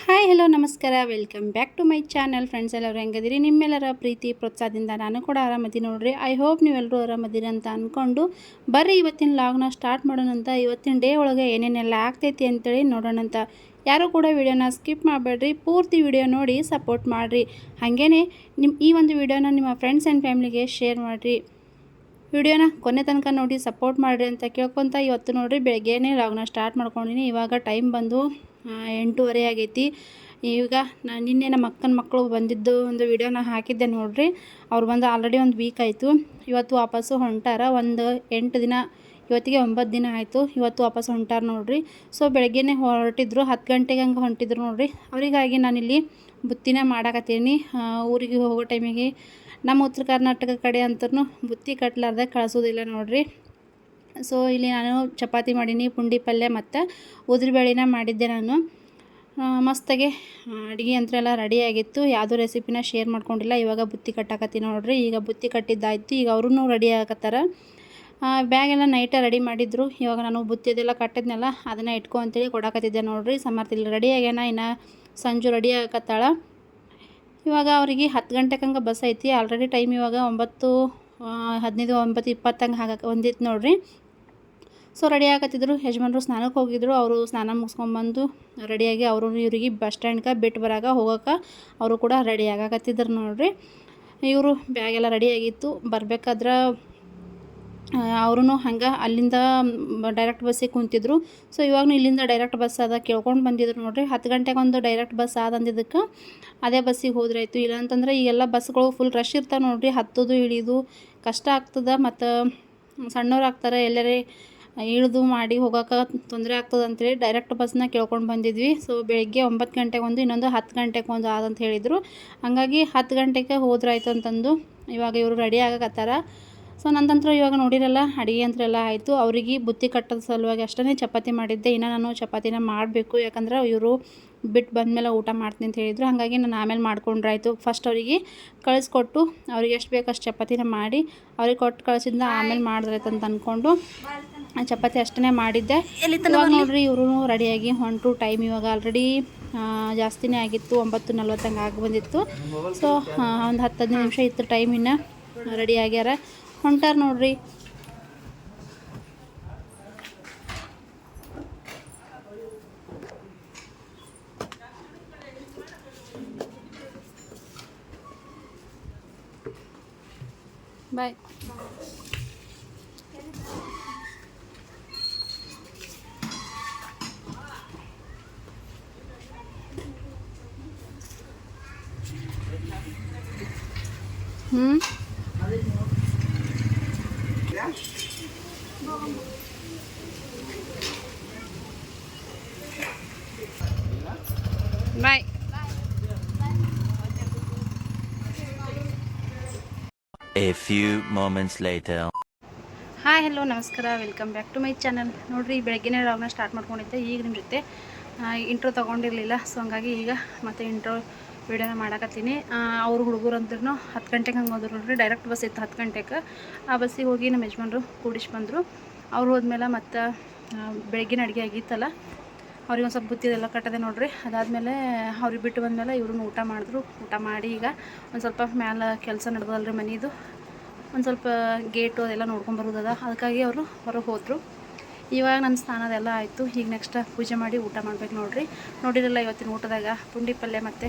Hi, hello, ನಮಸ್ಕಾರ. Welcome back to my channel. Friends, ಎಲ್ಲರೂ ಹೆಂಗದಿರಿ ನಿಮ್ಮೆಲ್ಲರ ಪ್ರೀತಿ, ಪ್ರೋತ್ಸಾಹದಿಂದ ನಾನು ಕೂಡ ಆರಾಮದ್ದೀನಿ ನೋಡ್ರಿ. ಐ ಹೋಪ್ ನೀವೆಲ್ಲರೂ ಆರಾಮದಿರಿ ಅಂತ ಅಂದ್ಕೊಂಡು ಬರ್ರಿ, ಇವತ್ತಿನ ಲಾಗ್ನ ಸ್ಟಾರ್ಟ್ ಮಾಡೋಣಂತ ಇವತ್ತಿನ ಡೇ ಒಳಗೆ ಏನೇನೆಲ್ಲ ಆಗ್ತೈತಿ ಅಂತೇಳಿ ನೋಡೋಣಂತ ಯಾರು ಕೂಡ ವಿಡಿಯೋನ ಸ್ಕಿಪ್ ಮಾಡಬೇಡ್ರಿ. ಪೂರ್ತಿ ವಿಡಿಯೋ ನೋಡಿ ಸಪೋರ್ಟ್ ಮಾಡಿರಿ. ಹಾಗೇ ನಿಮ್ಮ ಈ ಒಂದು ವಿಡಿಯೋನ ನಿಮ್ಮ ಫ್ರೆಂಡ್ಸ್ ಆ್ಯಂಡ್ ಫ್ಯಾಮ್ಲಿಗೆ ಶೇರ್ ಮಾಡಿರಿ. ವಿಡಿಯೋನ ಕೊನೆ ತನಕ ನೋಡಿ ಸಪೋರ್ಟ್ ಮಾಡಿರಿ ಅಂತ ಕೇಳ್ಕೊತ ಇವತ್ತು ನೋಡಿರಿ, ಬೆಳಗ್ಗೆನೇ ಲಾಗ್ನ ಸ್ಟಾರ್ಟ್ ಮಾಡ್ಕೊಂಡಿನಿ. ಇವಾಗ ಟೈಮ್ ಬಂದು ಎಂಟೂವರೆ ಆಗೈತಿ. ಈಗ ನಾನು ನಿನ್ನೆ ನಮ್ಮ ಅಕ್ಕನ ಮಕ್ಕಳು ಬಂದಿದ್ದು ಒಂದು ವಿಡಿಯೋನ ಹಾಕಿದ್ದೆ ನೋಡಿರಿ. ಅವ್ರು ಬಂದು ಆಲ್ರೆಡಿ ಒಂದು ವೀಕ್ ಆಯಿತು. ಇವತ್ತು ವಾಪಸ್ಸು ಹೊಂಟಾರ. ಒಂದು ಎಂಟು ದಿನ, ಇವತ್ತಿಗೆ ಒಂಬತ್ತು ದಿನ ಆಯಿತು. ಇವತ್ತು ವಾಪಸ್ ಹೊಂಟಾರ ನೋಡಿರಿ. ಸೊ ಬೆಳಗ್ಗೆನೇ ಹೊರಟಿದ್ರು. ಹತ್ತು ಗಂಟೆಗೆ ಹಂಗೆ ಹೊಂಟಿದ್ರು ನೋಡಿರಿ. ಅವರಿಗಾಗಿ ನಾನಿಲ್ಲಿ ಬುತ್ತಿನ ಮಾಡಾಕತ್ತೀನಿ. ಊರಿಗೆ ಹೋಗೋ ಟೈಮಿಗೆ ನಮ್ಮ ಉತ್ತರ ಕರ್ನಾಟಕ ಕಡೆ ಅಂತೂ ಬುತ್ತಿ ಕಟ್ಲಾರ್ದೆ ಕಳಿಸೋದಿಲ್ಲ ನೋಡ್ರಿ. ಸೊ ಇಲ್ಲಿ ನಾನು ಚಪಾತಿ ಮಾಡೀನಿ, ಪುಂಡಿ ಪಲ್ಯ ಮತ್ತು ಉದ್ರಿಬೇಳೆನ ಮಾಡಿದ್ದೆ ನಾನು. ಮಸ್ತಾಗೆ ಅಡುಗೆ ಯಂತ್ರ ಎಲ್ಲ ರೆಡಿಯಾಗಿತ್ತು ಯಾವುದೋ ರೆಸಿಪಿನ ಶೇರ್ ಮಾಡ್ಕೊಂಡಿಲ್ಲ. ಇವಾಗ ಬುತ್ತಿ ಕಟ್ಟಾಕತ್ತೀನಿ ನೋಡ್ರಿ. ಈಗ ಬುತ್ತಿ ಕಟ್ಟಿದ್ದಾಯ್ತು. ಈಗ ಅವ್ರೂ ರೆಡಿ ಆಗಕತ್ತಾರ ಬ್ಯಾಗ್ ಎಲ್ಲ ನೈಟ ರೆಡಿ ಮಾಡಿದ್ರು. ಇವಾಗ ನಾನು ಬುತ್ತಿದೆಲ್ಲ ಕಟ್ಟಿದ್ನಲ್ಲ, ಅದನ್ನು ಇಟ್ಕೊ ಅಂತೇಳಿ ಕೊಡಾಕತ್ತಿದ್ದೆ ನೋಡ್ರಿ. ಸಮರ್ಥಿಲ್ಲ ರೆಡಿ ಆಗ್ಯಾನ. ಇನ್ನು ಸಂಜು ರೆಡಿ ಆಗಕತ್ತಾಳ ಇವಾಗ ಅವರಿಗೆ ಹತ್ತು ಗಂಟೆಗೆ ಹಂಗೆ ಬಸ್ ಐತಿ. ಆಲ್ರೆಡಿ ಟೈಮ್ ಇವಾಗ ಒಂಬತ್ತು ಹದಿನೈದು, ಒಂಬತ್ತು ಇಪ್ಪತ್ತಂಗೆ ಆಗಕ್ಕೆ ಒಂದಿತ್ತು ನೋಡ್ರಿ. ಸೊ ರೆಡಿ ಆಗತ್ತಿದ್ರು. ಯಜಮಾನ್ರು ಸ್ನಾನಕ್ಕೆ ಹೋಗಿದ್ರು. ಅವರು ಸ್ನಾನ ಮುಗಿಸ್ಕೊಂಬಂದು ರೆಡಿಯಾಗಿ ಅವರು ಇವ್ರಿಗೆ ಬಸ್ ಸ್ಟ್ಯಾಂಡ್ಗೆ ಬಿಟ್ಟು ಬರಾಗ ಹೋಗೋಕೆ ಅವರು ಕೂಡ ರೆಡಿ ಆಗಾಕತ್ತಿದ್ರು ನೋಡ್ರಿ. ಇವರು ಬ್ಯಾಗ್ ರೆಡಿಯಾಗಿತ್ತು ಬರ್ಬೇಕಾದ್ರೆ ಅವರು ಹಂಗೆ ಅಲ್ಲಿಂದ ಡೈರೆಕ್ಟ್ ಬಸ್ಸಿಗೆ ಕುಂತಿದ್ರು. ಸೊ ಇವಾಗ ಇಲ್ಲಿಂದ ಡೈರೆಕ್ಟ್ ಬಸ್ ಅದ ಕೇಳ್ಕೊಂಡು ಬಂದಿದ್ರು ನೋಡ್ರಿ. ಹತ್ತು ಗಂಟೆಗೆ ಒಂದು ಡೈರೆಕ್ಟ್ ಬಸ್ ಆದ ಅಂದಿದ್ದಕ್ಕೆ ಅದೇ ಬಸ್ಸಿಗೆ ಹೋದ್ರಾಯ್ತು ಇಲ್ಲ ಅಂತಂದ್ರೆ ಈಗೆಲ್ಲ ಬಸ್ಗಳು ಫುಲ್ ರಶ್ ಇರ್ತಾವೆ ನೋಡ್ರಿ. ಹತ್ತೋದು, ಇಳಿದು ಕಷ್ಟ ಆಗ್ತದೆ ಮತ್ತು ಸಣ್ಣವ್ರು ಆಗ್ತಾರೆ ಎಲ್ಲರೇ ಇಳಿದು ಮಾಡಿ ಹೋಗೋಕೆ ತೊಂದರೆ ಆಗ್ತದೆ ಅಂತೇಳಿ ಡೈರೆಕ್ಟ್ ಬಸ್ನ ಕೇಳ್ಕೊಂಡು ಬಂದಿದ್ವಿ. ಸೊ ಬೆಳಗ್ಗೆ ಒಂಬತ್ತು ಗಂಟೆಗೆ ಒಂದು, ಇನ್ನೊಂದು ಹತ್ತು ಗಂಟೆಗೆ ಒಂದು ಆದಂತ ಹೇಳಿದರು. ಹಾಗಾಗಿ ಹತ್ತು ಗಂಟೆಗೆ ಹೋದ್ರಾಯ್ತು ಅಂತಂದು ಇವಾಗ ಇವರು ರೆಡಿ ಆಗಕತ್ತಾರ. ಸೊ ನಂತರ ಇವಾಗ ನೋಡಿರಲ್ಲ, ಅಡುಗೆ ಅಂತರೆಲ್ಲ ಎಲ್ಲ ಆಯಿತು. ಅವರಿಗೆ ಬುತ್ತಿ ಕಟ್ಟೋದ ಸಲುವಾಗಿ ಅಷ್ಟೇ ಚಪಾತಿ ಮಾಡಿದ್ದೆ. ಇನ್ನು ನಾನು ಚಪಾತಿನ ಮಾಡಬೇಕು, ಯಾಕಂದ್ರೆ ಇವರು ಬಿಟ್ಟು ಬಂದಮೇಲೆ ಊಟ ಮಾಡ್ತೀನಿ ಅಂತ ಹೇಳಿದರು. ಹಾಗಾಗಿ ನಾನು ಆಮೇಲೆ ಮಾಡ್ಕೊಂಡ್ರಾಯ್ತು. ಫಸ್ಟ್ ಅವರಿಗೆ ಕಳಿಸ್ಕೊಟ್ಟು ಅವ್ರಿಗೆ ಎಷ್ಟು ಬೇಕು ಅಷ್ಟು ಚಪಾತಿನ ಮಾಡಿ ಅವ್ರಿಗೆ ಕೊಟ್ಟು ಕಳಿಸಿದ್ನ ಆಮೇಲೆ ಮಾಡಿದ್ರಾಯ್ತು ಅಂತ ಅಂದ್ಕೊಂಡು ಚಪಾತಿ ಅಷ್ಟೇ ಮಾಡಿದ್ದೆ. ಇವಾಗ ನೋಡ್ರಿ ಇವರು ರೆಡಿಯಾಗಿ ಹೊಂಟು ಟೈಮ್ ಇವಾಗ ಆಲ್ರೆಡಿ ಜಾಸ್ತಿನೇ ಆಗಿತ್ತು. ಒಂಬತ್ತು ನಲ್ವತ್ತಂಗೆ ಆಗಿ ಬಂದಿತ್ತು. ಸೊ ಒಂದು ಹತ್ತು ಹದಿನೈದು ನಿಮಿಷ ಇತ್ತು ಟೈಮ್ ಇನ್ನು. ರೆಡಿ ಆಗ್ಯಾರ. ಹೊಂಟಾರ ನೋಡ್ರಿ. ಬಾಯ್ ಹ್ಞೂ bye a few moments later hi hello ನಮಸ್ಕಾರ. Welcome back to my channel ನೋಡಿರಿ ಬೆಳಗ್ಗೆನೇ ಲಾಗ್ನ ಸ್ಟಾರ್ಟ್ ಮಾಡ್ಕೊಂಡಿದ್ದೆ. ಈಗ ನಿಮ್ಮ ಜೊತೆ ಇಂಟ್ರೋ ತೊಗೊಂಡಿರಲಿಲ್ಲ. ಸೊ ಹಂಗಾಗಿ ಈಗ ಮತ್ತೆ ಇಂಟ್ರೋ ವಿಡಿಯೋನ ಮಾಡಾಕತ್ತೀನಿ. ಅವ್ರ ಹುಡುಗರು ಅಂದ್ರೂ ಹತ್ತು ಗಂಟೆಗೆ ಹಂಗೆ ಹೋದ್ರು ನೋಡ್ರಿ ಡೈರೆಕ್ಟ್ ಬಸ್ ಇತ್ತು ಹತ್ತು ಗಂಟೆಗೆ ಆ ಬಸ್ಸಿಗೆ ಹೋಗಿ ನಮ್ಮ ಯಜಮಾನ್ರು ಕೂಡಿಸಿ ಬಂದರು. ಅವ್ರು ಹೋದ್ಮೇಲೆ ಮತ್ತು ಬೆಳಗ್ಗಿನ ಅಡುಗೆ ಆಗಿತ್ತಲ್ಲ, ಅವ್ರಿಗೆ ಒಂದು ಸ್ವಲ್ಪ ಬುತ್ತಿದೆಲ್ಲ ಕಟ್ಟದೆ ನೋಡ್ರಿ. ಅದಾದಮೇಲೆ ಅವ್ರಿಗೆ ಬಿಟ್ಟು ಬಂದಮೇಲೆ ಇವ್ರನ್ನ ಊಟ ಮಾಡಿದ್ರು. ಊಟ ಮಾಡಿ ಈಗ ಒಂದು ಸ್ವಲ್ಪ ಮ್ಯಾಲೆ ಕೆಲಸ ನಡೆದಲ್ರಿ ಮನೆಯದು ಒಂದು ಸ್ವಲ್ಪ ಗೇಟು ಅದೆಲ್ಲ ನೋಡ್ಕೊಂಬರೋದದ ಅದಕ್ಕಾಗಿ ಅವರು ಹೊರಗೆ ಹೋದರು. ಇವಾಗ ನನ್ನ ಸ್ನಾನದೆಲ್ಲ ಆಯಿತು. ಈಗ ನೆಕ್ಸ್ಟ್ ಪೂಜೆ ಮಾಡಿ ಊಟ ಮಾಡ್ಬೇಕು ನೋಡ್ರಿ. ನೋಡಿರಲ್ಲ ಇವತ್ತಿನ ಊಟದಾಗ ಪುಂಡಿ ಪಲ್ಯ ಮತ್ತು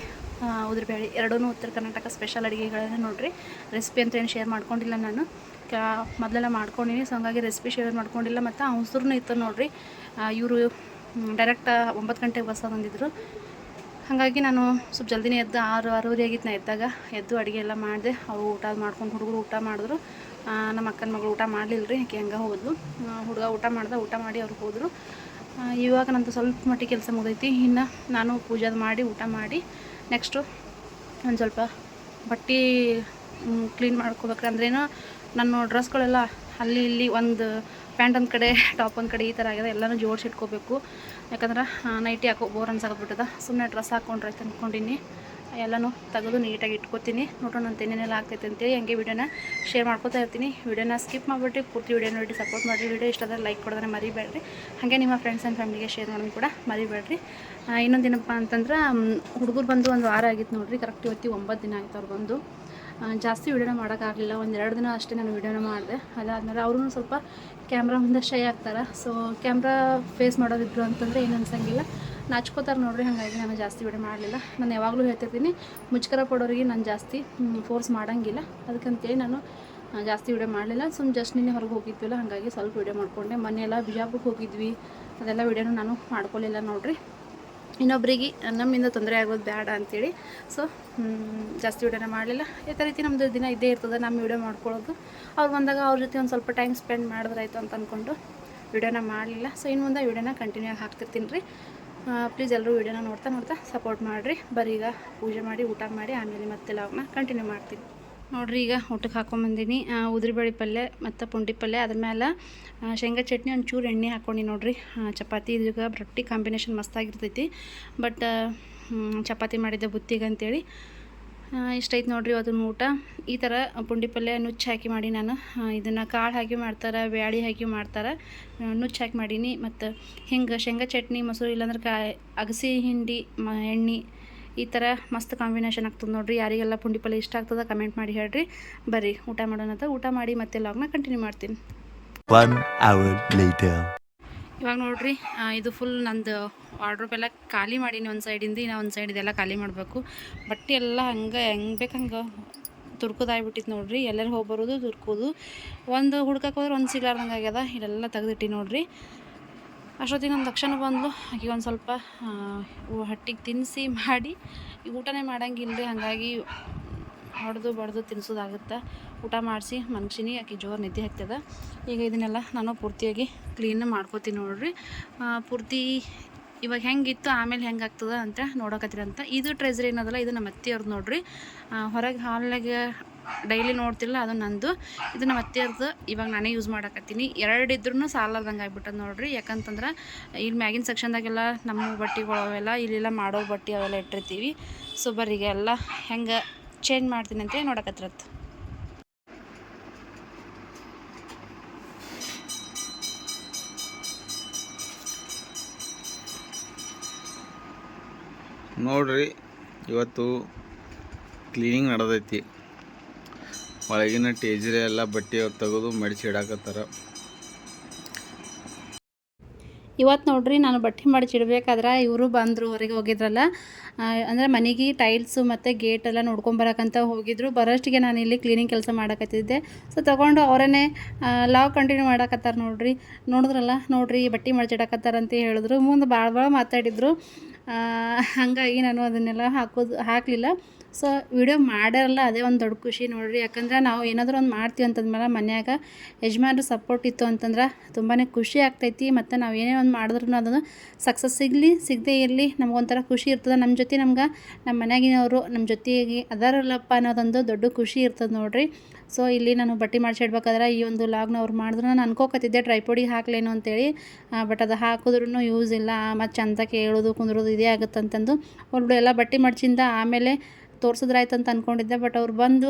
ಉದ್ರಬೇಳೆ ಎರಡೂ ಉತ್ತರ ಕರ್ನಾಟಕ ಸ್ಪೆಷಲ್ ಅಡುಗೆಗಳನ್ನ ನೋಡ್ರಿ. ರೆಸಿಪಿ ಅಂತ ಏನು ಶೇರ್ ಮಾಡ್ಕೊಂಡಿಲ್ಲ ನಾನು. ಮೊದಲೆಲ್ಲ ಮಾಡ್ಕೊಂಡಿನಿ. ಸೊ ಹಂಗಾಗಿ ರೆಸಿಪಿ ಶೇರ್ ಮಾಡ್ಕೊಂಡಿಲ್ಲ. ಮತ್ತು ಅವಸರೂ ಇತ್ತು ನೋಡ್ರಿ. ಇವರು ಡೈರೆಕ್ಟ್ ಒಂಬತ್ತು ಗಂಟೆಗೆ ಬಸ್ ಬಂದಿದ್ರು. ಹಾಗಾಗಿ ನಾನು ಸ್ವಲ್ಪ ಜಲ್ದಿನೇ ಎದ್ದು ಆರು, ಆರೂವರೆ ಆಗಿತ್ತು ನಾ ಎದ್ದಾಗ ಎದ್ದು ಅಡುಗೆ ಎಲ್ಲ ಮಾಡಿದೆ. ಅವರು ಊಟ ಮಾಡ್ಕೊಂಡು ಹುಡುಗರು ಊಟ ಮಾಡಿದ್ರು. ನಮ್ಮ ಅಕ್ಕನ ಮಗಳು ಊಟ ಮಾಡಲಿಲ್ಲ ರೀ ಆಕೆ ಹಂಗೆ ಹೋದ್ಲು. ಹುಡುಗ ಊಟ ಮಾಡ್ದೆ, ಊಟ ಮಾಡಿ ಅವ್ರು ಹೋದರು. ಇವಾಗ ನಂದು ಸ್ವಲ್ಪ ಮಟ್ಟಿಗೆ ಕೆಲಸ ಮುಗ್ದೈತಿ ಇನ್ನು ನಾನು ಪೂಜೆ ಮಾಡಿ, ಊಟ ಮಾಡಿ ನೆಕ್ಸ್ಟು ಒಂದು ಸ್ವಲ್ಪ ಬಟ್ಟೆ ಕ್ಲೀನ್ ಮಾಡ್ಕೋಬೇಕ್ರಿ. ಅಂದ್ರೇನು ನನ್ನ ಡ್ರೆಸ್ಗಳೆಲ್ಲ ಅಲ್ಲಿ ಇಲ್ಲಿ ಒಂದು ಪ್ಯಾಂಟ್ ಒಂದು ಕಡೆ, ಟಾಪ್ ಒಂದು ಕಡೆ ಈ ಥರ ಆಗಿದೆ ಎಲ್ಲನೂ ಜೋಡಿಸಿ ಇಟ್ಕೋಬೇಕು. ಯಾಕಂದ್ರೆ ನೈಟಿ ಹಾಕೋ ಬೋರ್ ಅನ್ಸಾಕತ್ಬಿಟ್ಟದ ಸುಮ್ಮನೆ ಡ್ರೆಸ್ ಹಾಕ್ಕೊಂಡ್ರೆ ಅಂದ್ಕೊಂಡಿನಿ ಎಲ್ಲನೂ ತೆಗೆದು ನೀಟಾಗಿ ಇಟ್ಕೋತೀನಿ. ನೋಡೋಣ ಅಂತ ಏನೇನೆಲ್ಲ ಆಗ್ತೈತೆ ಅಂತೇಳಿ ಹಂಗೆ ವಿಡಿಯೋನ ಶೇರ್ ಮಾಡ್ಕೊತಾ ಇರ್ತೀನಿ. ವಿಡಿಯೋನ ಸ್ಕಿಪ್ ಮಾಡಿಬಿಟ್ಟು ಪೂರ್ತಿ ವಿಡಿಯೋ ನೋಡಿ ಸಪೋರ್ಟ್ ಮಾಡಿರಿ. ವಿಡಿಯೋ ಆದರೆ ಲೈಕ್ ಕೊಡೋದನ್ನ ಮರಿಬೇಡ್ರಿ. ಹಾಗೆ ನಿಮ್ಮ ಫ್ರೆಂಡ್ಸ್ ಆ್ಯಂಡ್ ಫ್ಯಾಮಿಲಿಗೆ ಶೇರ್ ಮಾಡೋದು ಕೂಡ ಮರಿಬೇಡ್ರಿ. ಇನ್ನೊಂದು ಏನಪ್ಪ ಅಂತಂದ್ರೆ ಹುಡುಗರು ಬಂದು ಒಂದು ವಾರ ಆಗಿತ್ತು ನೋಡಿರಿ. ಕರೆಕ್ಟ್ ಇವತ್ತಿ ಒಂಬತ್ತು ದಿನ ಆಯ್ತು ಅವ್ರು ಬಂದು. ಜಾಸ್ತಿ ವಿಡಿಯೋನ ಮಾಡೋಕ್ಕಾಗಲಿಲ್ಲ ಒಂದು ಎರಡು ದಿನ ಅಷ್ಟೇ ನಾನು ವಿಡಿಯೋನ ಮಾಡಿದೆ. ಅದಾದಮೇಲೆ ಅವ್ರೂ ಸ್ವಲ್ಪ ಕ್ಯಾಮ್ರಾ ಮುಂದೆ ಶೈ ಆಗ್ತಾರೆ. ಸೊ ಕ್ಯಾಮ್ರಾ ಫೇಸ್ ಮಾಡೋದಿದ್ರು ಅಂತಂದರೆ ಏನು ಅನ್ಸಂಗಿಲ್ಲ. ನಾಚ್ಕೋತಾರೆ ನೋಡ್ರಿ, ಹಾಗಾಗಿ ನಾನು ಜಾಸ್ತಿ ವಿಡಿಯೋ ಮಾಡಲಿಲ್ಲ. ನಾನು ಯಾವಾಗಲೂ ಹೇಳ್ತಿರ್ತೀನಿ ಮುಚ್ಕರ ಪಡೋರಿಗೆ ನಾನು ಜಾಸ್ತಿ ಫೋರ್ಸ್ ಮಾಡೋಂಗಿಲ್ಲ. ಅದಕ್ಕಂತೇಳಿ ನಾನು ಜಾಸ್ತಿ ವಿಡಿಯೋ ಮಾಡಲಿಲ್ಲ. ಸುಮ್ ಜಸ್ಟ್ ನಿನ್ನೆ ಹೊರಗೆ ಹೋಗಿದ್ವಿಲ್ಲ, ಹಾಗಾಗಿ ಸ್ವಲ್ಪ ವಿಡಿಯೋ ಮಾಡಿಕೊಂಡೆ. ಮನೆಯೆಲ್ಲ ಬಿಜಾಪುರಕ್ಕೆ ಹೋಗಿದ್ವಿ. ಅದೆಲ್ಲ ವಿಡಿಯೋನ ನಾನು ಮಾಡ್ಕೊಳ್ಳಿಲ್ಲ ನೋಡ್ರಿ. ಇನ್ನೊಬ್ಬರಿಗೆ ನಮ್ಮಿಂದ ತೊಂದರೆ ಆಗೋದು ಬೇಡ ಅಂತೇಳಿ. ಸೊ ಜಾಸ್ತಿ ವಿಡಿಯೋನ ಮಾಡಲಿಲ್ಲ. ಇದೇ ರೀತಿ ನಮ್ಮದು ದಿನ ಇದ್ದೇ ಇರ್ತದೆ ನಮ್ಮ ವಿಡಿಯೋ ಮಾಡ್ಕೊಳ್ಳೋದು ಅವ್ರು ಬಂದಾಗ ಅವ್ರ ಜೊತೆ ಒಂದು ಸ್ವಲ್ಪ ಟೈಮ್ ಸ್ಪೆಂಡ್ ಮಾಡಿದ್ರಾಯ್ತು ಅಂತ ಅಂದ್ಕೊಂಡು ವಿಡಿಯೋನ ಮಾಡಲಿಲ್ಲ. ಸೊ ಇನ್ನು ಮುಂದೆ ವಿಡಿಯೋನ ಕಂಟಿನ್ಯೂ ಆಗಿ ಹಾಕ್ತಿರ್ತೀನಿ ರೀ. ಪ್ಲೀಸ್ ಎಲ್ಲರೂ ವೀಡಿಯೋನ ನೋಡ್ತಾ ನೋಡ್ತಾ ಸಪೋರ್ಟ್ ಮಾಡಿರಿ. ಬರೀ ಈಗ ಪೂಜೆ ಮಾಡಿ, ಊಟ ಮಾಡಿ, ಆಮೇಲೆ ಮತ್ತೆ ಲಾಗ್ನ ಕಂಟಿನ್ಯೂ ಮಾಡ್ತೀನಿ. ನೋಡಿರಿ ಈಗ ಊಟಕ್ಕೆ ಹಾಕೊಂಬಂದಿನಿ. ಉದ್ರಿಬೇಳೆ ಪಲ್ಯ ಮತ್ತು ಪುಂಡಿ ಪಲ್ಯ. ಅದ್ರ ಮೇಲೆ ಶೇಂಗಾ ಚಟ್ನಿ ಒಂಚೂರು ಎಣ್ಣೆ ಹಾಕ್ಕೊಂಡು ನೋಡಿರಿ. ಚಪಾತಿ ಇದೀಗ ರೊಟ್ಟಿ ಕಾಂಬಿನೇಷನ್ ಮಸ್ತಾಗಿರ್ತೈತಿ. ಬಟ್ ಚಪಾತಿ ಮಾಡಿದ್ದೆ ಬುತ್ತಿಗೆ ಅಂತೇಳಿ ಇಷ್ಟೈತೆ ನೋಡ್ರಿ ಅದನ್ನ ಊಟ. ಈ ಥರ ಪುಂಡಿ ಪಲ್ಯ ನುಚ್ಚು ಹಾಕಿ ಮಾಡಿ ನಾನು. ಇದನ್ನು ಕಾಳು ಹಾಕಿ ಮಾಡ್ತಾರೆ ಬ್ಯಾಳಿ ಹಾಕಿ ಮಾಡ್ತಾರೆ. ನುಚ್ಚು ಹಾಕಿ ಮಾಡೀನಿ. ಮತ್ತು ಹಿಂಗೆ ಶೇಂಗಾ ಚಟ್ನಿ ಮೊಸರು ಇಲ್ಲಾಂದ್ರೆ ಕಾ ಅಗಸಿ ಹಿಂಡಿ ಮ ಎಣ್ಣೆ ಈ ಥರ ಮಸ್ತ್ ಕಾಂಬಿನೇಷನ್ ಆಗ್ತದೆ ನೋಡ್ರಿ. ಯಾರಿಗೆಲ್ಲ ಪುಂಡಿ ಪಲ್ಯ ಇಷ್ಟ ಆಗ್ತದೆ ಕಮೆಂಟ್ ಮಾಡಿ ಹೇಳ್ರಿ. ಬರ್ರಿ ಊಟ ಮಾಡೋಣ ಅಂತ. ಊಟ ಮಾಡಿ ಮತ್ತೆ ಲಾಗ್ನ ಕಂಟಿನ್ಯೂ ಮಾಡ್ತೀನಿ. ಇವಾಗ ನೋಡ್ರಿ ಇದು ಫುಲ್ ನಂದು ವಾರ್ಡ್ರೋಬ್ ಎಲ್ಲ ಖಾಲಿ ಮಾಡೀನಿ ಒಂದು ಸೈಡಿಂದ ಇನ್ನು ಒಂದು ಸೈಡ್ ಇದೆಲ್ಲ ಖಾಲಿ ಮಾಡಬೇಕು. ಬಟ್ಟೆ ಎಲ್ಲ ಹಂಗೆ, ಹೆಂಗೆ ಬೇಕು ಹಂಗೆ ತುರ್ಕೋದಾಗ್ಬಿಟ್ಟಿತ್ತು ನೋಡ್ರಿ. ಎಲ್ಲರೂ ಹೋಗಿ ಬರೋದು, ತುರ್ಕೋದು. ಒಂದು ಹುಡ್ಕಕ್ಕೆ ಹೋದ್ರೆ ಒಂದು ಸಿಗ್ಲಾರ್ದಂಗೆ ಆಗ್ಯದ. ಇಲ್ಲೆಲ್ಲ ತೆಗೆದಿಟ್ಟಿ ನೋಡ್ರಿ. ಅಷ್ಟೊತ್ತಿಗೆ ನಮ್ಮ ತಕ್ಷಣ ಬಂದು ಆಕೆಗೆ ಒಂದು ಸ್ವಲ್ಪ ಹಟ್ಟಿಗೆ ತಿನ್ನಿಸಿ ಮಾಡಿ ಈಗ ಊಟನೇ ಮಾಡಂಗಿಲ್ಲ ರೀ ಹಾಗಾಗಿ ಹೊಡೆದು ಬಡ್ದು ತಿನ್ಸೋದಾಗುತ್ತೆ. ಊಟ ಮಾಡಿಸಿ ಮನ್ಸಿನಿ ಆಕೆ ಜೋರು ನಿದ್ದೆ ಹಾಕ್ತದೆ ಈಗ ಇದನ್ನೆಲ್ಲ ನಾನು ಪೂರ್ತಿಯಾಗಿ ಕ್ಲೀನ್ ಮಾಡ್ಕೋತೀನಿ ನೋಡ್ರಿ. ಪೂರ್ತಿ ಇವಾಗ ಹೆಂಗಿತ್ತು, ಆಮೇಲೆ ಹೆಂಗೆ ಆಗ್ತದ ಅಂತ ನೋಡಕತ್ತೀರಂತ. ಇದು ಟ್ರೆಸರಿ ಏನದಲ್ಲ ಇದು ನಮ್ಮ ಅತ್ತೆಯವ್ರದ್ದು ನೋಡ್ರಿ. ಹೊರಗೆ ಹಾಲ್ನಾಗ ಡೈಲಿ ನೋಡ್ತಿಲ್ಲ, ಅದು ನಂದು. ಇದು ನಮ್ಮ ಅತ್ತೆಯವ್ರದ್ದು ಇವಾಗ ನಾನೇ ಯೂಸ್ ಮಾಡಕತ್ತೀನಿ. ಎರಡು ಇದ್ರೂ ಸಾಲಾರ್ದಂಗೆ ಆಗ್ಬಿಟ್ಟದ ನೋಡ್ರಿ. ಯಾಕಂತಂದ್ರೆ, ಇಲ್ಲಿ ಮ್ಯಾಗಿನ ಸೆಕ್ಷನ್ದಾಗೆಲ್ಲ ನಮ್ಮ ಬಟ್ಟೆಗಳು ಅವೆಲ್ಲ, ಇಲ್ಲೆಲ್ಲ ಮಾಡೋ ಬಟ್ಟೆ ಅವೆಲ್ಲ ಇಟ್ಟಿರ್ತೀವಿ. ಸೊ ಬರಿಗೆ ಎಲ್ಲ ಹೆಂಗೆ ಚೇಂಜ್ ಮಾಡ್ತೀನಿ ಅಂತ ನೋಡಕತ್ತಿರತ್ತೆ ನೋಡ್ರಿ ಇವತ್ತು ಕ್ಲೀನಿಂಗ್ ನಡೆದೈತಿ. ಒಳಗಿನ ಟೇಜರಿ ಎಲ್ಲ ಬಟ್ಟೆ ತೆಗೆದು ಮಡಿಸಿ ಇಡಾಕತ್ತಾರ. ಇವತ್ತು ನೋಡ್ರಿ ನಾನು ಬಟ್ಟೆ ಮಾಡಿ ಇಡಬೇಕಾದ್ರೆ ಇವರು ಬಂದರು, ಹೊರಗೆ ಹೋಗಿದ್ರಲ್ಲ. ಅಂದರೆ ಮನೆಗೆ ಟೈಲ್ಸು ಮತ್ತು ಗೇಟ್ ಎಲ್ಲ ನೋಡ್ಕೊಂಬರಕ್ಕಂತ ಹೋಗಿದ್ರು. ಬರೋಷ್ಟಿಗೆ ನಾನು ಇಲ್ಲಿ ಕ್ಲೀನಿಂಗ್ ಕೆಲಸ ಮಾಡಕತ್ತಿದ್ದೆ. ಸೊ ತೊಗೊಂಡು ಅವರೇ ಲಾವ್ ಕಂಟಿನ್ಯೂ ಮಾಡಕತ್ತಾರ ನೋಡ್ರಿ. ನೋಡಿದ್ರಲ್ಲ, ನೋಡ್ರಿ ಬಟ್ಟೆ ಮಡ್ಚಿಡಕತ್ತಾರ ಅಂತ ಹೇಳಿದ್ರು. ಮುಂದೆ ಭಾಳ ಭಾಳ ಮಾತಾಡಿದ್ರು. ಹಾಗಾಗಿ ನಾನು ಅದನ್ನೆಲ್ಲ ಹಾಕೋದು, ಹಾಕಲಿಲ್ಲ. ಸೊ ವಿಡಿಯೋ ಮಾಡ್ಯಾರಲ್ಲ ಅದೇ ಒಂದು ದೊಡ್ಡ ಖುಷಿ ನೋಡಿರಿ. ಯಾಕಂದ್ರೆ ನಾವು ಏನಾದರೂ ಒಂದು ಮಾಡ್ತೀವಿ ಅಂತಂದ್ಮೇಲೆ ಮನ್ಯಾಗ ಯಜಮಾನ್ರು ಸಪೋರ್ಟ್ ಇತ್ತು ಅಂತಂದ್ರೆ ತುಂಬಾ ಖುಷಿ ಆಗ್ತೈತಿ. ಮತ್ತು ನಾವು ಏನೇ ಒಂದು ಮಾಡಿದ್ರು ಅದನ್ನು ಸಕ್ಸಸ್ ಸಿಗಲಿ, ಸಿಗದೇ ಇರಲಿ. ನಮಗೊಂಥರ ಖುಷಿ ಇರ್ತದೆ. ನಮ್ಮ ಜೊತೆ ನಮ್ಗೆ ನಮ್ಮ ಮನೆಯಾಗಿನವರು ನಮ್ಮ ಜೊತೆಗೆ ಅದರಲ್ಲಪ್ಪ ಅನ್ನೋದೊಂದು ದೊಡ್ಡ ಖುಷಿ ಇರ್ತದೆ ನೋಡಿರಿ. ಸೊ ಇಲ್ಲಿ ನಾನು ಬಟ್ಟೆ ಮಾಡಿಸಿಡ್ಬೇಕಾದ್ರೆ ಈ ಒಂದು ಲಾಗ್ನ ಅವ್ರು ಮಾಡಿದ್ರು. ನಾನು ಅನ್ಕೋಕತ್ತಿದ್ದೆ ಟ್ರೈಪೋಡಿಗೆ ಹಾಕ್ಲೇನು ಅಂತೇಳಿ. ಬಟ್ ಅದು ಹಾಕಿದ್ರೂ ಯೂಸ್ ಇಲ್ಲ. ಮತ್ತು ಚಂದ ಕೇಳೋದು, ಕುಂದ್ರೋದು ಇದೇ ಆಗುತ್ತೆ ಅಂತಂದು ಅವ್ರು ಎಲ್ಲ ಬಟ್ಟೆ ಮಾಡ್ಸಿಂದ, ಆಮೇಲೆ ತೋರ್ಸಿದ್ರಾಯ್ತು ಅಂತ ಅಂದ್ಕೊಂಡಿದ್ದೆ ಬಟ್ ಅವ್ರು ಬಂದು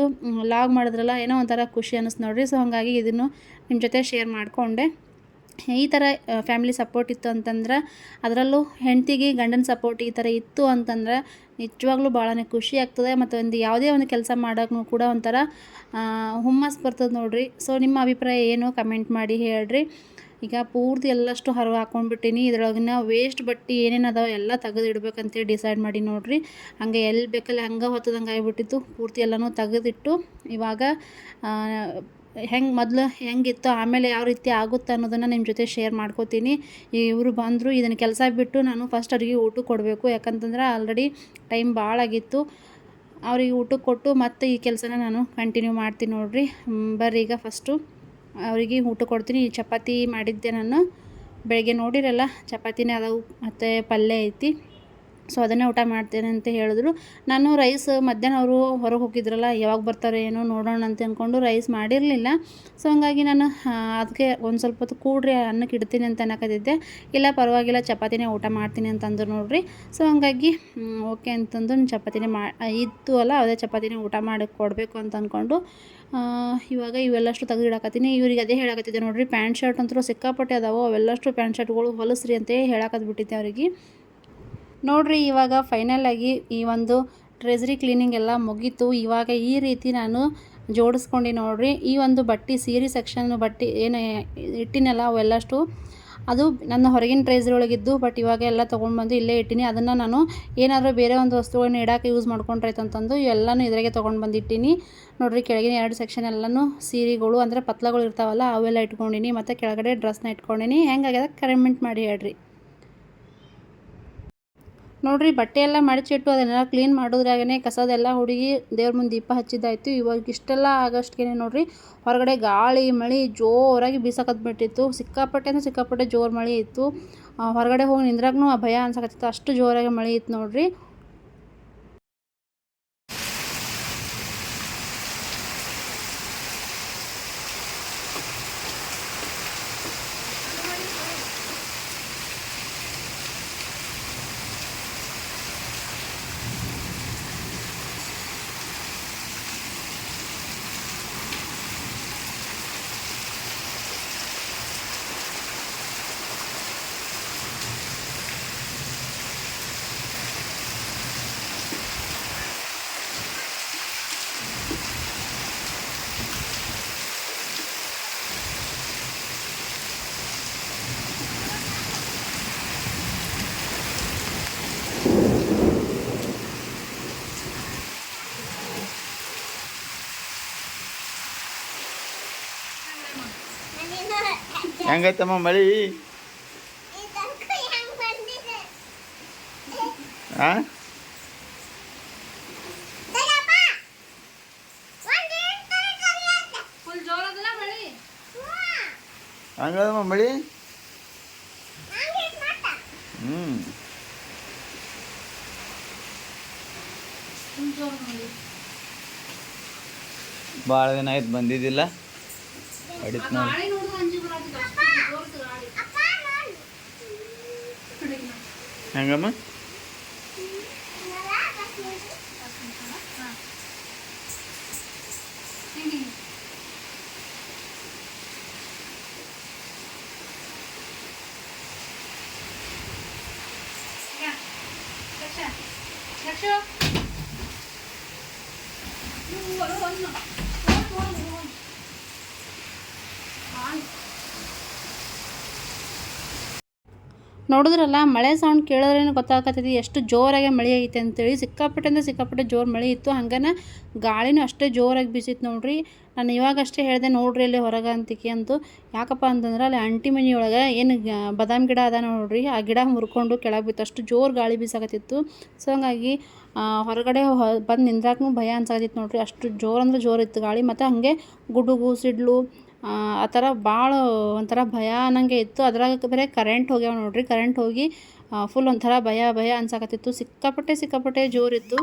ಲಾಗ್ ಮಾಡಿದ್ರಲ್ಲ, ಏನೋ ಒಂಥರ ಖುಷಿ ಅನ್ನಿಸ್ತು ನೋಡ್ರಿ. ಸೊ ಹಾಗಾಗಿ ಇದನ್ನು ನಿಮ್ಮ ಜೊತೆ ಶೇರ್ ಮಾಡಿಕೊಂಡೆ. ಈ ಥರ ಫ್ಯಾಮಿಲಿ ಸಪೋರ್ಟ್ ಇತ್ತು ಅಂತಂದ್ರೆ, ಅದರಲ್ಲೂ ಹೆಂಡ್ತಿಗೆ ಗಂಡನ ಸಪೋರ್ಟ್ ಈ ಥರ ಇತ್ತು ಅಂತಂದ್ರೆ, ನಿಜವಾಗ್ಲೂ ಭಾಳನೇ ಖುಷಿ ಆಗ್ತದೆ. ಮತ್ತು ಒಂದು ಯಾವುದೇ ಒಂದು ಕೆಲಸ ಮಾಡೋಕ್ಕೂ ಕೂಡ ಒಂಥರ ಹುಮ್ಮಸ್ ಬರ್ತದೆ ನೋಡ್ರಿ. ಸೊ ನಿಮ್ಮ ಅಭಿಪ್ರಾಯ ಏನು? ಕಮೆಂಟ್ ಮಾಡಿ ಹೇಳ್ರಿ. ಈಗ ಪೂರ್ತಿ ಎಲ್ಲಷ್ಟು ಹರ ಹಾಕೊಂಡ್ಬಿಟ್ಟೀನಿ. ಇದ್ರೊಳಗಿನ ವೇಸ್ಟ್ ಬಟ್ಟೆ ಏನೇನು ಅದಾವೆ ಎಲ್ಲ ತೆಗೆದು ಡಿಸೈಡ್ ಮಾಡಿ ನೋಡಿರಿ. ಹಂಗೆ ಎಲ್ಲಿ ಬೇಕಲ್ಲಿ ಹಂಗೆ ಹೊತ್ತದಂಗೆ ಆಗಿಬಿಟ್ಟಿತ್ತು. ಪೂರ್ತಿ ಎಲ್ಲನೂ ತೆಗೆದಿಟ್ಟು ಇವಾಗ ಹೆಂಗೆ ಮೊದಲು ಹೆಂಗಿತ್ತು, ಆಮೇಲೆ ಯಾವ ರೀತಿ ಆಗುತ್ತೆ ಅನ್ನೋದನ್ನು ನಿಮ್ಮ ಜೊತೆ ಶೇರ್ ಮಾಡ್ಕೋತೀನಿ. ಇವರು ಬಂದರು ಇದನ್ನು ಕೆಲಸ ಬಿಟ್ಟು ನಾನು ಫಸ್ಟ್ ಅವ್ರಿಗೆ ಊಟ ಕೊಡಬೇಕು. ಯಾಕಂತಂದ್ರೆ ಆಲ್ರೆಡಿ ಟೈಮ್ ಭಾಳ ಆಗಿತ್ತು. ಅವ್ರಿಗೆ ಊಟಕ್ಕೆ ಕೊಟ್ಟು ಮತ್ತೆ ಈ ಕೆಲಸನ ನಾನು ಕಂಟಿನ್ಯೂ ಮಾಡ್ತೀನಿ ನೋಡಿರಿ. ಬರ್ರಿ ಈಗ ಫಸ್ಟು ಅವರಿಗೆ ಊಟ ಕೊಡ್ತೀನಿ ಚಪಾತಿ ಮಾಡಿದ್ದೆ ನಾನು. ಬೆಳಗ್ಗೆ ನೋಡಿರಲ್ಲ ಚಪಾತಿನೇ ಅದಾವು ಮತ್ತು ಪಲ್ಯ ಐತಿ. ಸೊ ಅದನ್ನೇ ಊಟ ಮಾಡ್ತೇನೆ ಅಂತ ಹೇಳಿದ್ರು. ನಾನು ರೈಸ್ ಮಧ್ಯಾಹ್ನ ಅವರು ಹೊರಗೆ ಹೋಗಿದ್ರಲ್ಲ, ಯಾವಾಗ ಬರ್ತಾರೆ ಏನೋ ನೋಡೋಣ ಅಂತ ಅಂದ್ಕೊಂಡು ರೈಸ್ ಮಾಡಿರಲಿಲ್ಲ. ಸೊ ಹಂಗಾಗಿ ನಾನು ಅದಕ್ಕೆ ಒಂದು ಸ್ವಲ್ಪ ಹೊತ್ತು ಕೂಡ್ರಿ ಅನ್ನಕ್ಕೆ ಇಡ್ತೀನಿ ಅಂತ ಅನ್ನಕತ್ತಿದ್ದೆ. ಇಲ್ಲ, ಪರವಾಗಿಲ್ಲ, ಚಪಾತಿನೇ ಊಟ ಮಾಡ್ತೀನಿ ಅಂತಂದ್ರು ನೋಡ್ರಿ. ಸೊ ಹಂಗಾಗಿ ಓಕೆ ಅಂತಂದು ನಾನು ಚಪಾತಿನೇ ಮಾ ಇತ್ತು ಅಲ್ಲ, ಅದೇ ಚಪಾತಿನೇ ಊಟ ಮಾಡಿ ಕೊಡಬೇಕು ಅಂತ ಅಂದ್ಕೊಂಡು ಇವಾಗ ಇವೆಲ್ಲಷ್ಟು ತೆಗೆದಿಡಕತ್ತೀನಿ. ಇವ್ರಿಗೆ ಅದೇ ಹೇಳಕತ್ತಿದ್ದೆ ನೋಡ್ರಿ, ಪ್ಯಾಂಟ್ ಶರ್ಟ್ ಅಂತೂ ಸಿಕ್ಕಾಪಟ್ಟೆ ಅದಾವು, ಅವೆಲ್ಲಷ್ಟು ಪ್ಯಾಂಟ್ ಶರ್ಟ್ಗಳು ಹೊಲಸ್ರಿ ಅಂತ ಹೇಳಕತ್ಬಿಟ್ಟಿದ್ದೆ ಅವರಿಗೆ. ನೋಡ್ರಿ, ಇವಾಗ ಫೈನಲ್ ಆಗಿ ಈ ಒಂದು ಟ್ರೆಸರಿ ಕ್ಲೀನಿಂಗ್ ಎಲ್ಲ ಮುಗೀತು. ಇವಾಗ ಈ ರೀತಿ ನಾನು ಜೋಡಿಸ್ಕೊಂಡು ನೋಡಿರಿ. ಈ ಒಂದು ಬಟ್ಟೆ, ಸೀರೆ ಸೆಕ್ಷನ್ ಬಟ್ಟೆ ಏನು ಇಟ್ಟಿನಲ್ಲ ಅವೆಲ್ಲಷ್ಟು. ಅದು ನನ್ನ ಹೊರಗಿನ ಟ್ರೇಸರಿ ಒಳಗಿದ್ದು ಬಟ್ ಇವಾಗ ಎಲ್ಲ ತೊಗೊಂಡು ಬಂದು ಇಲ್ಲೇ ಇಟ್ಟಿನಿ. ಅದನ್ನು ನಾನು ಏನಾದರೂ ಬೇರೆ ಒಂದು ವಸ್ತುಗಳನ್ನ ಇಡೋಕೆ ಯೂಸ್ ಮಾಡ್ಕೊಂಡ್ರಾಯ್ತಂತಂದು ಎಲ್ಲನೂ ಇದ್ರಾಗೆ ತೊಗೊಂಡು ಬಂದಿಟ್ಟಿನಿ ನೋಡ್ರಿ, ಕೆಳಗಿನ ಎರಡು ಸೆಕ್ಷನ್ ಎಲ್ಲನೂ ಸೀರೆಗಳು ಅಂದರೆ ಪತ್ಲಗಳು ಇರ್ತಾವಲ್ಲ, ಅವೆಲ್ಲ ಇಟ್ಕೊಂಡಿನಿ. ಮತ್ತು ಕೆಳಗಡೆ ಡ್ರೆಸ್ನ ಇಟ್ಕೊಂಡಿನಿ. ಹೆಂಗಾಗ್ಯದ? ಕರೆಮೆಂಟ್ ಮಾಡಿ ಹೇಳ್ರಿ. ನೋಡ್ರಿ ಬಟ್ಟೆ ಎಲ್ಲ ಮಡಚಿಟ್ಟು ಅದನ್ನೆಲ್ಲ ಕ್ಲೀನ್ ಮಾಡೋದ್ರಾಗೇ ಕಸದೆಲ್ಲ ಹುಡುಗಿ ದೇವ್ರ ಮುಂದೆ ದೀಪ ಹಚ್ಚಿದ್ದಾಯಿತು. ಇವಾಗ ಇಷ್ಟೆಲ್ಲ ಆಗಷ್ಟಕ್ಕೆ ನೋಡ್ರಿ ಹೊರಗಡೆ ಗಾಳಿ ಮಳೆ ಜೋರಾಗಿ ಬೀಸಕತ್ಬಿಟ್ಟಿತ್ತು ಸಿಕ್ಕಾಪಟ್ಟೆ ಅಂದ್ರೆ ಸಿಕ್ಕಾಪಟ್ಟೆ ಜೋರು ಮಳೆ ಇತ್ತು. ಆ, ಹೊರಗಡೆ ಹೋಗಿ ನಿಂದ್ರಾಗೂ ಭಯ ಅನ್ಸಕತ್ತಿತ್ತು. ಅಷ್ಟು ಜೋರಾಗಿ ಮಳೆ ಇತ್ತು ನೋಡ್ರಿ. ಹೆಂಗೈತಮ್ಮ ಮಳಿ? ಹಾಂ ಹಂಗದಮ್ಮ ಮಳಿ? ಹ್ಞೂ ಭಾಳ ದಿನ ಆಯ್ತು ಬಂದಿದ್ದಿಲ್ಲ. ಹೊಡಿತ್ ನೋಡಿ 哪个吗？ನೋಡಿದ್ರಲ್ಲ, ಮಳೆ ಸೌಂಡ್ ಕೇಳಿದ್ರೇನು ಗೊತ್ತಾಗತ್ತೈತಿ ಎಷ್ಟು ಜೋರಾಗಿ ಮಳೆ ಐತೆ ಅಂತೇಳಿ. ಸಿಕ್ಕಾಪಟ್ಟೆ ಅಂದರೆ ಸಿಕ್ಕಾಪಟ್ಟೆ ಜೋರು ಮಳೆ ಇತ್ತು. ಹಂಗನ ಗಾಳಿನೂ ಅಷ್ಟೇ ಜೋರಾಗಿ ಬೀಸಿತ್ತು ನೋಡ್ರಿ. ನಾನು ಇವಾಗಷ್ಟೇ ಹೇಳಿದೆ, ನೋಡ್ರಿ ಅಲ್ಲಿ ಹೊರಗೆ ಅಂತಿಕೆ ಅಂತೂ ಯಾಕಪ್ಪ ಅಂತಂದ್ರೆ ಅಲ್ಲಿ ಅಂಟಿ ಮನೆಯೊಳಗೆ ಏನು ಬಾದಾಮ್ ಗಿಡ ಅದ ನೋಡ್ರಿ. ಆ ಗಿಡ ಮುರ್ಕೊಂಡು ಕೆಳಗೆ ಬಿತ್ತು ಅಷ್ಟು ಜೋರು ಗಾಳಿ ಬೀಸಾಕತ್ತಿತ್ತು. ಸೊ ಹಂಗಾಗಿ ಹೊರಗಡೆ ಬಂದು ನಿಂದ್ರಾಕೂ ಭಯ ಅನ್ಸಾಕತ್ತಿತ್ತು ನೋಡ್ರಿ. ಅಷ್ಟು ಜೋರು ಅಂದ್ರೆ ಜೋರು ಇತ್ತು ಗಾಳಿ. ಮತ್ತು ಹಾಗೆ ಗುಡುಗು, ಸಿಡ್ಲು ಆ ಥರ ಭಾಳ ಒಂಥರ ಭಯ ಅನ್ನಂಗೆ ಇತ್ತು. ಅದ್ರಾಗ ಬೇರೆ ಕರೆಂಟ್ ಹೋಗ್ಯಾವ ನೋಡ್ರಿ ಕರೆಂಟ್ ಹೋಗಿ ಫುಲ್ ಒಂಥರ ಭಯ ಭಯ ಅನ್ಸಾಕತ್ತಿತ್ತು. ಸಿಕ್ಕಾಪಟ್ಟೆ ಸಿಕ್ಕಾಪಟ್ಟೆ ಜೋರಿತ್ತು.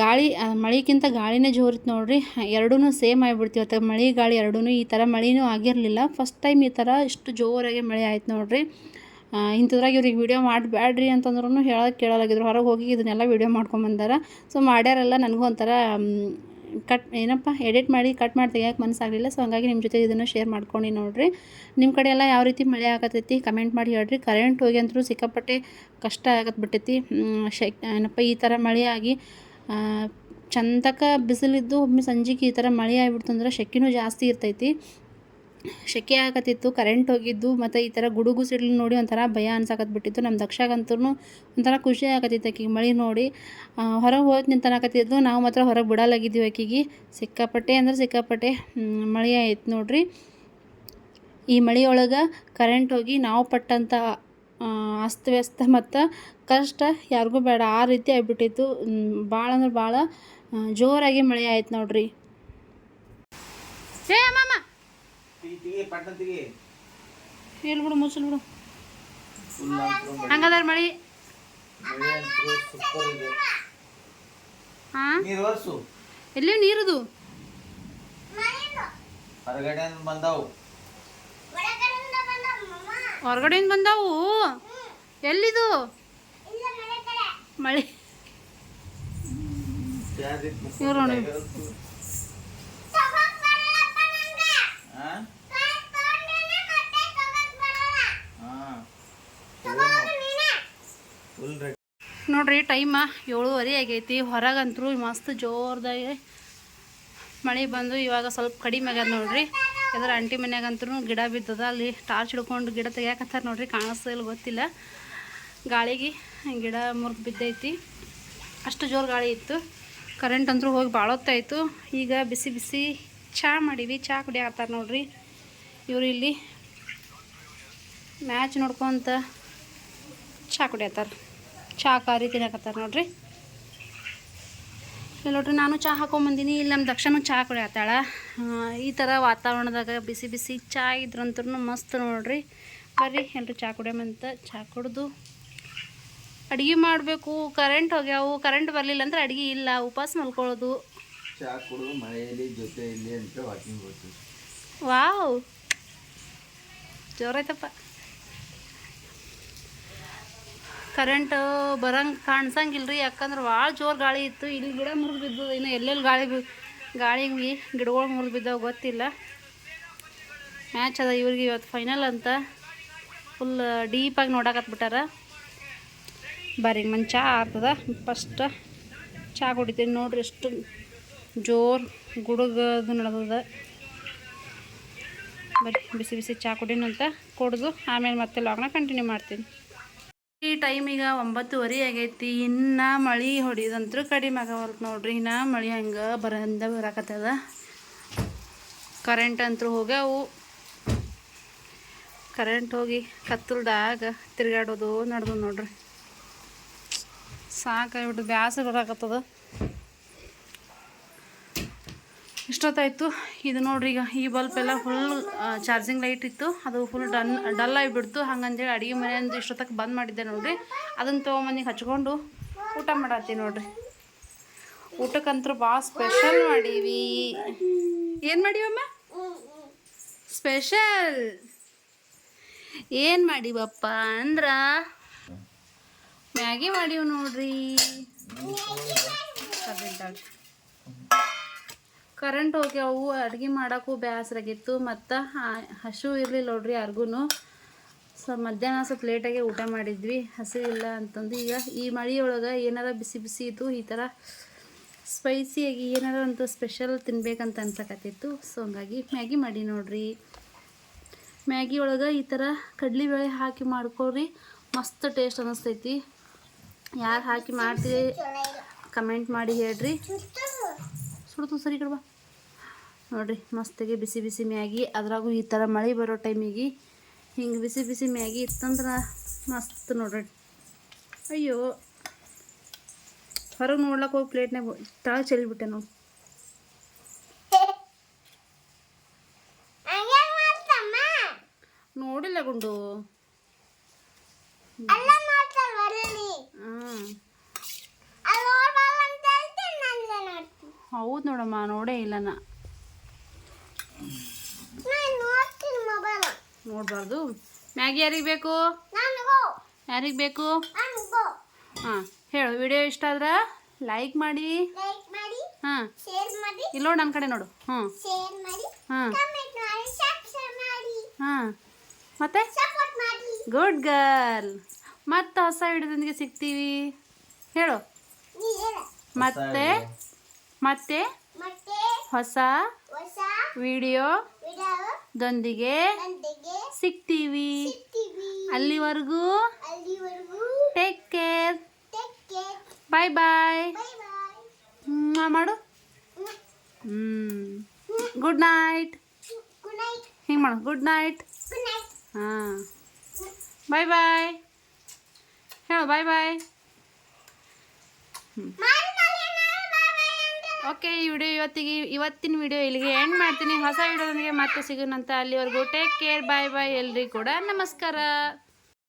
ಗಾಳಿ ಮಳೆಗಿಂತ ಗಾಳಿನೇ ಜೋರಿತ್ತು ನೋಡ್ರಿ. ಎರಡೂ ಸೇಮ್ ಆಗಿಬಿಡ್ತೀವಿ ಅಥವಾ ಮಳೆ, ಗಾಳಿ ಎರಡೂ ಈ ಥರ ಮಳೆನೂ ಆಗಿರಲಿಲ್ಲ. ಫಸ್ಟ್ ಟೈಮ್ ಈ ಥರ ಇಷ್ಟು ಜೋರಾಗಿ ಮಳೆ ಆಯ್ತು ನೋಡ್ರಿ. ಇಂಥದ್ರಾಗ ಇವ್ರಿಗೆ ವಿಡಿಯೋ ಮಾಡಬೇಡ್ರಿ ಅಂತಂದ್ರೂ ಹೇಳೋಕೆ ಕೇಳಲಾಗಿದ್ರು. ಹೊರಗೆ ಹೋಗಿ ಇದನ್ನೆಲ್ಲ ವಿಡಿಯೋ ಮಾಡ್ಕೊಂಬಂದಾರ. ಸೊ ಮಾಡ್ಯಾರಲ್ಲ, ನನಗೂ ಒಂಥರ ಕಟ್, ಏನಪ್ಪ ಎಡಿಟ್ ಮಾಡಿ ಕಟ್ ಮಾಡಿ ತೆಗಿಯೋಕೆ ಮನಸ್ಸಾಗಲಿಲ್ಲ. ಸೊ ಹಂಗಾಗಿ ನಿಮ್ಮ ಜೊತೆ ಇದನ್ನು ಶೇರ್ ಮಾಡ್ಕೊಂಡು ನೋಡಿರಿ. ನಿಮ್ಮ ಕಡೆ ಎಲ್ಲ ಯಾವ ರೀತಿ ಮಳೆ ಆಗತ್ತೈತಿ ಕಮೆಂಟ್ ಮಾಡಿ ಹೇಳ್ರಿ. ಕರೆಂಟ್ ಹೋಗಿ ಅಂತೂ ಸಿಕ್ಕಾಪಟ್ಟೆ ಕಷ್ಟ ಆಗತ್ತೆ ಬಿಟ್ಟೈತಿ ಏನಪ್ಪ, ಈ ಥರ ಮಳೆ ಆಗಿ ಚಂದಕ ಬಿಸಿಲಿದ್ದು ಒಮ್ಮೆ ಸಂಜೆಗೆ ಈ ಥರ ಮಳೆ ಆಗಿಬಿಡ್ತು ಅಂದ್ರೆ ಶೆಕೆನೂ ಜಾಸ್ತಿ ಇರ್ತೈತಿ. ಸೆಕೆ ಆಗತ್ತಿತ್ತು ಕರೆಂಟ್ ಹೋಗಿದ್ದು, ಮತ್ತು ಈ ಥರ ಗುಡುಗು ಸಿಡ್ಲು ನೋಡಿ ಒಂಥರ ಭಯ ಅನ್ಸಾಕತ್ಬಿಟ್ಟಿತ್ತು. ನಮ್ಮ ದಕ್ಷಾಗಂತೂ ಒಂಥರ ಖುಷಿ ಆಗತ್ತಿತ್ತು ಆಕಿಗೆ, ಮಳೆ ನೋಡಿ. ಹೊರಗೆ ಹೋಗಿ ನಿಂತನಕತ್ತಿದ್ದು, ನಾವು ಮಾತ್ರ ಹೊರಗೆ ಬಿಡಲಾಗಿದ್ದೀವಿ ಆಕಿಗೆ. ಸಿಕ್ಕಾಪಟ್ಟೆ ಅಂದ್ರೆ ಸಿಕ್ಕಾಪಟ್ಟೆ ಮಳೆ ಆಯ್ತು ನೋಡ್ರಿ. ಈ ಮಳೆಯೊಳಗೆ ಕರೆಂಟ್ ಹೋಗಿ ನಾವು ಪಟ್ಟಂಥ ಅಸ್ತವ್ಯಸ್ತ ಮತ್ತು ಕಷ್ಟ ಯಾರಿಗೂ ಬೇಡ. ಆ ರೀತಿ ಆಗ್ಬಿಟ್ಟಿತ್ತು. ಭಾಳ ಅಂದ್ರೆ ಭಾಳ ಜೋರಾಗಿ ಮಳೆ ಆಯ್ತು ನೋಡ್ರಿ. ಏ ಅಮ್ಮಮ್ಮ ಇಲ್ಲಿ ಬಿಡು ಮುಚ್ಚಲ್ ಬಿಡು. ಹಂಗದಾರ ಮಳಿ. ಸೂಪರ್ ಇದೆ. ಹಾಂ? ನೀರು ವರ್ಷು ಎಲ್ಲಿ ನೀರುದು? ಹೊರಗಡೆ ಬಂದಾವು. ಹೊರಗಡೆಯಿಂದ ಬಂದಾವು ಎಲ್ಲಿದು? ಮಳೆ. ಇವ್ರು ನೋಡಿ. ಹಾ ಹಾ ಫುಲ್ ರೆಡಿ ನೋಡ್ರಿ ಟೈಮ ಏಳುವರೆ ಆಗೈತಿ. ಹೊರಗಂತರೂ ಮಸ್ತ್ ಜೋರ್ದಾಗಿ ಮಳೆ ಬಂದು ಇವಾಗ ಸ್ವಲ್ಪ ಕಡಿಮೆ ಆಗ್ಯದ ನೋಡ್ರಿ. ಯಾವ್ದಾರ ಆಂಟಿ ಮನ್ಯಾಗಂತೂ ಗಿಡ ಬಿದ್ದದ, ಅಲ್ಲಿ ಟಾರ್ಚ್ ಹಿಡ್ಕೊಂಡು ಗಿಡ ತೆಗಿಯಾಕತ್ತಾರ ನೋಡ್ರಿ. ಕಾಣಿಸ್ತಿಲ್ಲ ಗೊತ್ತಿಲ್ಲ. ಗಾಳಿಗೆ ಗಿಡ ಮುರಿದು ಬಿದ್ದೈತಿ. ಅಷ್ಟು ಜೋರು ಗಾಳಿ ಇತ್ತು. ಕರೆಂಟ್ ಅಂತೂ ಹೋಗಿ ಭಾಳ ಹೊತ್ತಾಯಿತು ಈಗ ಬಿಸಿ ಬಿಸಿ ಚಹಾ ಮಾಡೀವಿ. ಚಹಾ ಕುಡಿಯಾಕತ್ತಾರ ನೋಡ್ರಿ. ಇವರು ಇಲ್ಲಿ ಮ್ಯಾಚ್ ನೋಡ್ಕೊಂತ ಚಹಾ ಕುಡಿಯತ್ತಾರ. ಚಹಾ ಕಾರಿ ತಿನ್ನಕತ್ತಾರ ನೋಡ್ರಿ. ಇಲ್ಲಿ ನೋಡ್ರಿ ನಾನು ಚಹಾ ಹಾಕೊಂಬಂದಿನಿ ಇಲ್ಲಿ ನಮ್ಮ ದಕ್ಷಿಣ ಚಹಾ ಕುಡಿಯತ್ತಾಳ. ಈ ಥರ ವಾತಾವರಣದಾಗ ಬಿಸಿ ಬಿಸಿ ಚಹಾ ಇದ್ರಂತೂ ಮಸ್ತ್ ನೋಡ್ರಿ. ಬರ್ರಿ ಎಲ್ಲರೂ ಚಹಾ ಕುಡಿಯಮಂತ ಚಹಾ ಕುಡ್ದು ಅಡುಗೆ ಮಾಡಬೇಕು. ಕರೆಂಟ್ ಹೋಗ್ಯಾವು ಕರೆಂಟ್ ಬರಲಿಲ್ಲ ಅಂದ್ರೆ ಅಡುಗೆ ಇಲ್ಲ ಉಪವಾಸ ಮಲ್ಕೊಳ್ಳೋದು. ಚಹಾ ಕುಡಿದು ಮಳೆಯಲ್ಲಿ ಜೊತೆಯಲ್ಲಿ ಅಂತ ವಾಕಿಂಗ್ ಹೋಗ್ತೀವಿ. ವಾವ್! ಜೋರೈತಪ್ಪ ಕರೆಂಟ್ ಬರಂಗೆ ರೀ ಯಾಕಂದ್ರೆ ಭಾಳ ಜೋರು ಗಾಳಿ ಇತ್ತು. ಇಲ್ಲಿ ಗಿಡ ಮುರಿದು ಬಿದ್ದು ಇನ್ನು ಎಲ್ಲೆಲ್ಲಿ ಗಾಳಿ ಬಿ ಗಾಳಿಗೆ ಗಿಡಗಳು ಮುರಿದು ಬಿದ್ದಾವೆ ಗೊತ್ತಿಲ್ಲ. ಮ್ಯಾಚ್ ಅದ ಇವ್ರಿಗೆ ಇವತ್ತು ಫೈನಲ್ ಅಂತ. ಫುಲ್ ಡೀಪಾಗಿ ನೋಡಕತ್ಬಿಟ್ಟಾರ ಬರ್ರಿ ಮನ್ ಚಹಾ ಆಗ್ತದ ಫಸ್ಟ್ ಚಹಾ ಕುಡಿತೀನಿ ನೋಡ್ರಿ ಎಷ್ಟು ಜೋರು ಗುಡುಗದು ನಡೆದದ. ಬರೀ ಬಿಸಿ ಬಿಸಿ ಚಹಾ ಕುಡಿನಂತ ಕುಡ್ದು ಆಮೇಲೆ ಮತ್ತೆ ಲಾಗ್ನ ಕಂಟಿನ್ಯೂ ಮಾಡ್ತೀನಿ. ಈ ಟೈಮಿಗೆ ಒಂಬತ್ತುವರೆ ಆಗೈತಿ. ಇನ್ನು ಮಳೆ ಹೊಡಿಯೋದಂತೂ ಕಡಿಮೆ ಆಗವಲ್ತು ನೋಡ್ರಿ. ಇನ್ನು ಮಳೆ ಹಂಗೆ ಬರಂದ ಬರಾಕತ್ತದ. ಕರೆಂಟ್ ಅಂತೂ ಹೋಗ್ಯಾವು. ಕರೆಂಟ್ ಹೋಗಿ ಕತ್ತಲ್ದಾಗ ತಿರುಗಾಡೋದು ನಡೆದು ನೋಡ್ರಿ. ಸಾಕಾಗ್ಬಿಟ್ಟು ಬ್ಯಾಸರ ಬರಾಕತ್ತದ. ಇಷ್ಟೊತ್ತಾಯಿತು. ಇದು ನೋಡ್ರಿ ಈಗ ಈ ಬಲ್ಪ್ ಎಲ್ಲ ಫುಲ್ ಚಾರ್ಜಿಂಗ್ ಲೈಟ್ ಇತ್ತು. ಅದು ಫುಲ್ ಡನ್ ಡಲ್ ಆಗಿಬಿಡ್ತು. ಹಂಗಂದೇಳಿ ಅಡುಗೆ ಮನೆ ಅಂದ್ರೆ ಇಷ್ಟೊತ್ತಕ್ಕೆ ಬಂದ್ ಮಾಡಿದ್ದೆ ನೋಡ್ರಿ. ಅದನ್ನು ತೊಗೊಂಬಂದಿಗೆ ಹಚ್ಕೊಂಡು ಊಟ ಮಾಡತ್ತೀವಿ ನೋಡ್ರಿ. ಊಟಕ್ಕಂತೂ ಭಾಳ ಸ್ಪೆಷಲ್ ಮಾಡೀವಿ. ಏನು ಮಾಡೀವಮ್ಮ? ಸ್ಪೆಷಲ್ ಏನು ಮಾಡೀವಪ್ಪ ಅಂದ್ರ ಮ್ಯಾಗಿ ಮಾಡೀವಿ ನೋಡ್ರಿ. ಕರೆಂಟ್ ಹೋಗ್ಯಾವು ಅಡುಗೆ ಮಾಡೋಕ್ಕೂ ಬೇಸರಾಗಿತ್ತು ಮತ್ತು ಹಸು ಇರಲಿಲ್ಲ ನೋಡ್ರಿ ಯಾರಿಗೂ ಸೊ ಮಧ್ಯಾಹ್ನ ಸ್ವಲ್ಪ ಲೇಟಾಗಿ ಊಟ ಮಾಡಿದ್ವಿ, ಹಸಿ ಇಲ್ಲ ಅಂತಂದು. ಈಗ ಈ ಮಳೆಯೊಳಗೆ ಏನಾರ ಬಿಸಿ ಬಿಸಿ ಇತ್ತು ಈ ಥರ ಸ್ಪೈಸಿಯಾಗಿ ಏನಾರ ಒಂದು ಸ್ಪೆಷಲ್ ತಿನ್ಬೇಕಂತ ಅನ್ಸಕತ್ತಿತ್ತು. ಸೊ ಹಂಗಾಗಿ ಮ್ಯಾಗಿ ಮಾಡಿ ನೋಡ್ರಿ. ಮ್ಯಾಗಿ ಒಳಗೆ ಈ ಥರ ಕಡ್ಲಿಬೇಳೆ ಹಾಕಿ ಮಾಡ್ಕೊಳ್ರಿ ಮಸ್ತ್ ಟೇಸ್ಟ್ ಅನ್ನಿಸ್ತೈತಿ ಯಾರು ಹಾಕಿ ಮಾಡ್ತೀರಿ ಕಮೆಂಟ್ ಮಾಡಿ ಹೇಳ್ರಿ. ಸುಡ್ತು, ಸರಿ ಕಡ್ಬಾ. ನೋಡ್ರಿ ಮಸ್ತಾಗಿ ಬಿಸಿ ಬಿಸಿ ಮ್ಯಾಗಿ ಅದ್ರಾಗೂ ಈ ಥರ ಮಳೆ ಬರೋ ಟೈಮಿಗೆ ಹಿಂಗೆ ಬಿಸಿ ಬಿಸಿ ಮ್ಯಾಗಿ ಇತ್ತಂದ್ರೆ ಮಸ್ತ್ ನೋಡ್ರಿ. ಅಯ್ಯೋ ಹೊರಗೆ ನೋಡ್ಲಕ್ಕೆ ಹೋಗಿ ಪ್ಲೇಟ್ನಾಗ ತಳ ಚೆಲ್ಬಿಟ್ಟೆ ನೋಡಿ. ನೋಡಿಲ್ಲ ಗುಂಡು. ಹೌದು ನೋಡಮ್ಮ ನೋಡೇ ಇಲ್ಲ ನಾ. ನೋಡಬಾರ್ದು. ಮ್ಯಾಗಿ ಯಾರಿಗೆ ಬೇಕು? ಯಾರಿಗೆ ಬೇಕು? ಹಾಂ ಹೇಳು. ವಿಡಿಯೋ ಇಷ್ಟ ಆದ್ರೆ ಲೈಕ್ ಮಾಡಿ. ಹಾಂ. ಇಲ್ಲ ನೋಡು ನನ್ನ ಕಡೆ ನೋಡು. ಹ್ಞೂ. ಹಾಂ. ಹಾಂ. ಮತ್ತೆ? ಗುಡ್ ಗರ್ಲ್ ಮತ್ತೆ ಹೊಸ ವಿಡಿಯೋದೊಂದಿಗೆ ಸಿಗ್ತೀವಿ. ಹೇಳು. ಮತ್ತೆ? ಮತ್ತೆ? ಹೊಸ ವಿಡಿಯೋ ದೊಂದಿಗೆ ಸಿಗ್ತೀವಿ. ಅಲ್ಲಿವರೆಗೂ ಟೇಕ್ ಕೇರ್ ಬಾಯ್ ಬಾಯ್ ಮಾಡು. ಹ್ಞೂ ಗುಡ್ ನೈಟ್ ಹಿಂಗೆ ಮಾಡು. ಗುಡ್ ನೈಟ್ ಹಾಂ. ಬಾಯ್ ಬಾಯ್ ಹೇಳು ಬಾಯ್ ಬಾಯ್ ಓಕೆ ಈ ವಿಡಿಯೋ ಇವತ್ತಿಗೆ ಇವತ್ತಿನ ವಿಡಿಯೋ ಇಲ್ಲಿಗೆ ಎಂಡ್ ಮಾಡ್ತೀನಿ. ಹೊಸ ವಿಡಿಯೋದೊಂದಿಗೆ ಮತ್ತೆ ಸಿಗೋಣಂತ ಅಲ್ಲಿವರೆಗೂ ಟೇಕ್ ಕೇರ್ ಬಾಯ್ ಬಾಯ್ ಎಲ್ರಿಗೂ ಕೂಡ ನಮಸ್ಕಾರ.